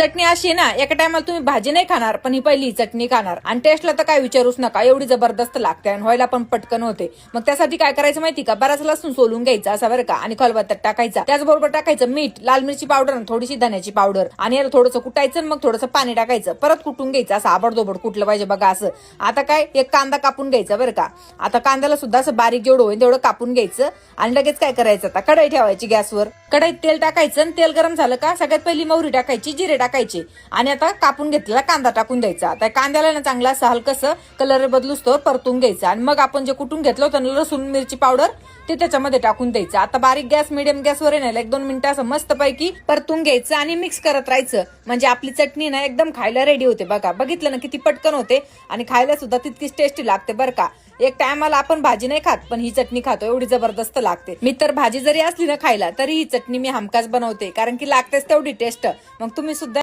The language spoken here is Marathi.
चटणी अशी आहे ना एका टायमाला तुम्ही भाजी नाही खाणार पण ही पहिली चटणी खाणार. आणि टेस्टला तर काय विचारूच नका एवढी जबरदस्त लागते आणि व्हायला पण पटकन होते. मग त्यासाठी काय करायचं माहिती का? बराच लसूण सोलून घ्यायचा असा बरं का आणि खलबत्त्यात टाकायचा. त्याचबरोबर टाकायचं मीठ लाल मिरची पावडर आणि थोडीशी धन्याची पावडर आणि याला थोडंसं कुटायचं आणि मग थोडंसं पाणी टाकायचं. परत कुटून घ्यायचं असं आबडदोबड कुठलं पाहिजे बघा असं. आता काय एक कांदा कापून घ्यायचा बरं का. आता कांद्याला सुद्धा असं बारीक जेवढं होईल तेवढं कापून घ्यायचं. आणि लगेच काय करायचं आता? कढई ठेवायची गॅसवर. कढईत तेल टाकायचं आणि तेल गरम झालं का सगळ्यात पहिली मोहरी टाकायची जिरे टाकायचे. आणि आता कापून घेतलेला कांदा टाकून द्यायचा. आता कांद्याला ना चांगला असं हलकसं कलर बदलूस तर परतून घ्यायचं. आणि मग आपण जे कुटून घेतलं होतं ना लसूण मिरची पावडर ते त्याच्यामध्ये टाकून द्यायचं. आता बारीक गॅस मिडियम गॅसवर येणार एक दोन मिनिटं असं मस्त पैकी परतून घ्यायचं आणि मिक्स करत राहायचं. म्हणजे आपली चटणी ना एकदम खायला रेडी होते बघा. बघितलं ना किती पटकन होते आणि खायला सुद्धा तितकीच टेस्टी लागते बरं का. एक टायमाला आपण भाजी नाही खात पण ही चटणी खातो. एवढी जबरदस्त लागते. मी तर भाजी जरी असली ना खायला तरी ही चटणी मी हमखास बनवते. कारण की लागतेच तेवढी टेस्ट मग तुम्ही सुद्धा